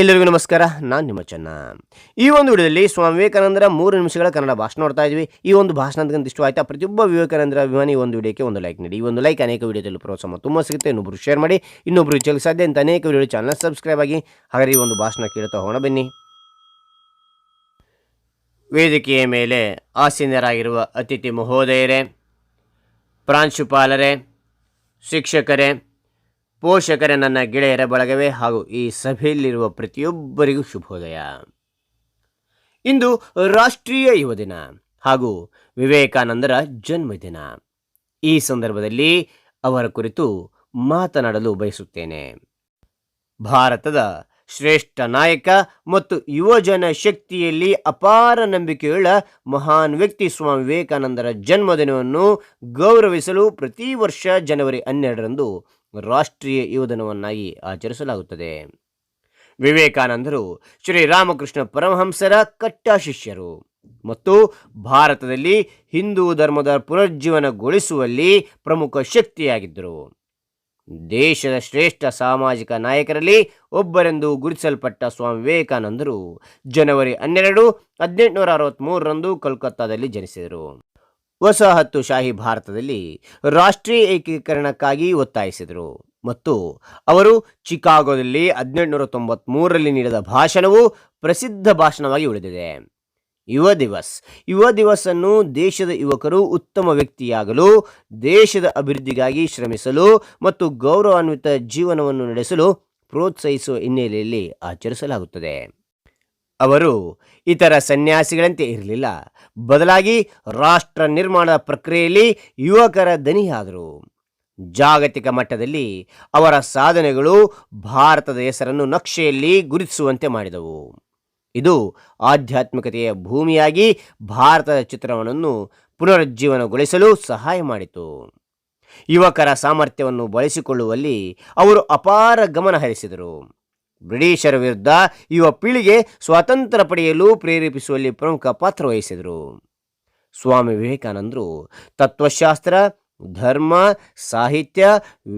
ಎಲ್ಲರಿಗೂ ನಮಸ್ಕಾರ, ನಾನು ನಿಮ್ಮ ಚೆನ್ನ. ಈ ಒಂದು ವಿಡಿಯೋದಲ್ಲಿ ಸ್ವಾಮಿ ವಿವೇಕಾನಂದರ ಮೂರು ನಿಮಿಷಗಳ ಕನ್ನಡ ಭಾಷಣ ನೋಡ್ತಾ ಇದ್ವಿ. ಈ ಒಂದು ಭಾಷಣದಿಂದ ಇಷ್ಟ ಆಯ್ತಾ ಪ್ರತಿಯೊಬ್ಬ ವಿವೇಕಾನಂದರ ಅಭಿಮಾನಿ ಈ ಒಂದು ವಿಡಿಯೋಕ್ಕೆ ಒಂದು ಲೈಕ್ ನೀಡಿ. ಈ ಒಂದು ಲೈಕ್ ಅನೇಕ ವಿಡಿಯೋದಲ್ಲಿ ಪ್ರೋತ್ಸಾಹ ತುಂಬ ಸಿಗುತ್ತೆ. ಇನ್ನೊಬ್ಬರು ಶೇರ್ ಮಾಡಿ. ಇನ್ನೊಬ್ಬರು ಇಚ್ಚಲು ಸಾಧ್ಯ ಅಂತ ಅನೇಕ ವಿಡಿಯೋ ಚಾನಲ್ ಸಬ್ಸ್ಕ್ರೈಬ್ ಆಗಿ. ಹಾಗಾದ್ರೆ ಈ ಒಂದು ಭಾಷಣ ಕೇಳ್ತಾ ಹೋಗೋಣ ಬನ್ನಿ. ವೇದಿಕೆಯ ಮೇಲೆ ಆಸೀನರಾಗಿರುವ ಅತಿಥಿ ಮಹೋದಯರೇ, ಪ್ರಾಂಶುಪಾಲರೇ, ಶಿಕ್ಷಕರೇ ಪೋಷಕರೇ, ನನ್ನ ಗೆಳೆಯರ ಬಳಗವೇ ಹಾಗೂ ಈ ಸಭೆಯಲ್ಲಿರುವ ಪ್ರತಿಯೊಬ್ಬರಿಗೂ ಶುಭೋದಯ. ಇಂದು ರಾಷ್ಟ್ರೀಯ ಯುವ ದಿನ ಹಾಗೂ ವಿವೇಕಾನಂದರ ಜನ್ಮದಿನ. ಈ ಸಂದರ್ಭದಲ್ಲಿ ಅವರ ಕುರಿತು ಮಾತನಾಡಲು ಬಯಸುತ್ತೇನೆ. ಭಾರತದ ಶ್ರೇಷ್ಠ ನಾಯಕ ಮತ್ತು ಯುವಜನ ಶಕ್ತಿಯಲ್ಲಿ ಅಪಾರ ನಂಬಿಕೆಯುಳ್ಳ ಮಹಾನ್ ವ್ಯಕ್ತಿ ಸ್ವಾಮಿ ವಿವೇಕಾನಂದರ ಜನ್ಮದಿನವನ್ನು ಗೌರವಿಸಲು ಪ್ರತಿ ವರ್ಷ ಜನವರಿ ಹನ್ನೆರಡರಂದು ರಾಷ್ಟ್ರೀಯ ಯುವ ದಿನವನ್ನಾಗಿ ಆಚರಿಸಲಾಗುತ್ತದೆ. ವಿವೇಕಾನಂದರು ಶ್ರೀರಾಮಕೃಷ್ಣ ಪರಮಹಂಸರ ಕಟ್ಟ ಶಿಷ್ಯರು ಮತ್ತು ಭಾರತದಲ್ಲಿ ಹಿಂದೂ ಧರ್ಮದ ಪುನರುಜ್ಜೀವನಗೊಳಿಸುವಲ್ಲಿ ಪ್ರಮುಖ ಶಕ್ತಿಯಾಗಿದ್ದರು. ದೇಶದ ಶ್ರೇಷ್ಠ ಸಾಮಾಜಿಕ ನಾಯಕರಲ್ಲಿ ಒಬ್ಬರೆಂದು ಗುರುತಿಸಲ್ಪಟ್ಟ ಸ್ವಾಮಿ ವಿವೇಕಾನಂದರು ಜನವರಿ ಹನ್ನೆರಡು ಹದಿನೆಂಟುನೂರ ಅರವತ್ತ್ಮೂರರಂದು ಕೋಲ್ಕತ್ತಾದಲ್ಲಿ ಜನಿಸಿದರು. ವಸಾಹತುಶಾಹಿ ಭಾರತದಲ್ಲಿ ರಾಷ್ಟ್ರೀಯ ಏಕೀಕರಣಕ್ಕಾಗಿ ಒತ್ತಾಯಿಸಿದರು. ಮತ್ತು ಅವರು ಚಿಕಾಗೋದಲ್ಲಿ ಹದಿನೆಂಟುನೂರ ತೊಂಬತ್ತ್ಮೂರರಲ್ಲಿ ನೀಡಿದ ಭಾಷಣವು ಪ್ರಸಿದ್ಧ ಭಾಷಣವಾಗಿ ಉಳಿದಿದೆ. ಯುವ ದಿವಸ್. ಯುವ ದಿವಸನ್ನು ದೇಶದ ಯುವಕರು ಉತ್ತಮ ವ್ಯಕ್ತಿಯಾಗಲು, ದೇಶದ ಅಭಿವೃದ್ಧಿಗಾಗಿ ಶ್ರಮಿಸಲು ಮತ್ತು ಗೌರವಾನ್ವಿತ ಜೀವನವನ್ನು ನಡೆಸಲು ಪ್ರೋತ್ಸಾಹಿಸುವ ಹಿನ್ನೆಲೆಯಲ್ಲಿ ಆಚರಿಸಲಾಗುತ್ತದೆ. ಅವರು ಇತರ ಸನ್ಯಾಸಿಗಳಂತೆ ಇರಲಿಲ್ಲ. ಬದಲಾಗಿ ರಾಷ್ಟ್ರ ನಿರ್ಮಾಣದ ಪ್ರಕ್ರಿಯೆಯಲ್ಲಿ ಯುವಕರ ದನಿಯಾದರು. ಜಾಗತಿಕ ಮಟ್ಟದಲ್ಲಿ ಅವರ ಸಾಧನೆಗಳು ಭಾರತದ ಹೆಸರನ್ನು ನಕ್ಷೆಯಲ್ಲಿ ಗುರುತಿಸುವಂತೆ ಮಾಡಿದವು. ಇದು ಆಧ್ಯಾತ್ಮಿಕತೆಯ ಭೂಮಿಯಾಗಿ ಭಾರತದ ಚಿತ್ರವನ್ನು ಪುನರುಜ್ಜೀವನಗೊಳಿಸಲು ಸಹಾಯ ಮಾಡಿತು. ಯುವಕರ ಸಾಮರ್ಥ್ಯವನ್ನು ಬಳಸಿಕೊಳ್ಳುವಲ್ಲಿ ಅವರು ಅಪಾರ ಗಮನ ಹರಿಸಿದರು. ಬ್ರಿಟಿಷರ ವಿರುದ್ಧ ಯುವ ಪೀಳಿಗೆ ಸ್ವಾತಂತ್ರ್ಯ ಪಡೆಯಲು ಪ್ರೇರೇಪಿಸುವಲ್ಲಿ ಪ್ರಮುಖ ಪಾತ್ರ ವಹಿಸಿದರು. ಸ್ವಾಮಿ ವಿವೇಕಾನಂದರು, ತತ್ವಶಾಸ್ತ್ರ, ಧರ್ಮ, ಸಾಹಿತ್ಯ,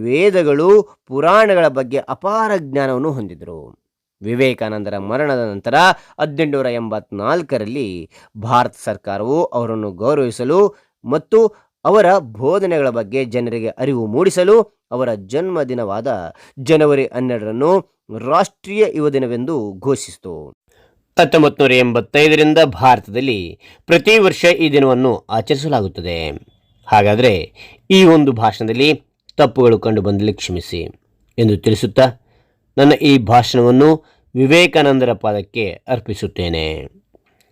ವೇದಗಳು, ಪುರಾಣಗಳ ಬಗ್ಗೆ ಅಪಾರ ಜ್ಞಾನವನ್ನು ಹೊಂದಿದರು ವಿವೇಕಾನಂದರ ಮರಣದ ನಂತರ ಹದಿನೆಂಟುನೂರ ಎಂಬತ್ನಾಲ್ಕರಲ್ಲಿ ಭಾರತ ಸರ್ಕಾರವು ಅವರನ್ನು ಗೌರವಿಸಲು ಮತ್ತು ಅವರ ಬೋಧನೆಗಳ ಬಗ್ಗೆ ಜನರಿಗೆ ಅರಿವು ಮೂಡಿಸಲು ಅವರ ಜನ್ಮದಿನವಾದ ಜನವರಿ ಹನ್ನೆರಡರನ್ನು ರಾಷ್ಟ್ರೀಯ ಯುವ ದಿನವೆಂದು ಘೋಷಿಸಿತು. ಹತ್ತೊಂಬತ್ತು ನೂರ ಎಂಬತ್ತೈದರಿಂದ ಭಾರತದಲ್ಲಿ ಪ್ರತಿ ವರ್ಷ ಈ ದಿನವನ್ನು ಆಚರಿಸಲಾಗುತ್ತದೆ. ಹಾಗಾದರೆ ಈ ಒಂದು ಭಾಷಣದಲ್ಲಿ ತಪ್ಪುಗಳು ಕಂಡು ಬಂದಲ್ಲಿ ಕ್ಷಮಿಸಿ ಎಂದು ತಿಳಿಸುತ್ತಾ ನನ್ನ ಈ ಭಾಷಣವನ್ನು ವಿವೇಕಾನಂದರ ಪಾದಕ್ಕೆ ಅರ್ಪಿಸುತ್ತೇನೆ.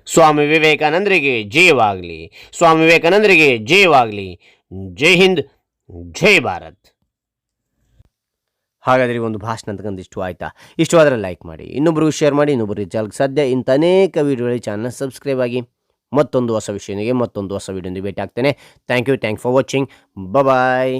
ಸ್ವಾಮಿ ವಿವೇಕಾನಂದರಿಗೆ ಜಯವಾಗಲಿ. ಸ್ವಾಮಿ ವಿವೇಕಾನಂದರಿಗೆ ಜಯವಾಗಲಿ. ಜೈ ಹಿಂದ್, ಜೈ ಭಾರತ್. ಹಾಗಾದರೆ ಒಂದು ಭಾಷಣ ಅಂತಕ್ಕಂಥ ಇಷ್ಟು ಆಯಿತಾ? ಇಷ್ಟು ಆದರೆ ಲೈಕ್ ಮಾಡಿ. ಇನ್ನೊಬ್ಬರಿಗೂ ಶೇರ್ ಮಾಡಿ ಇನ್ನೊಬ್ಬರಿಗೆ ಚಾಲಕ್ಕೆ ಸಾಧ್ಯ ಇಂಥ ಅನೇಕ ವೀಡಿಯೋಗಳಿಗೆ ಚಾನಲ್ ಸಬ್ಸ್ಕ್ರೈಬ್ ಆಗಿ ಮತ್ತೊಂದು ಹೊಸ ವಿಷಯನಿಗೆ ಮತ್ತೊಂದು ಹೊಸ ವೀಡಿಯೋನಿಗೆ ಭೇಟಿ ಆಗ್ತೇನೆ. Thank you thank for watching bye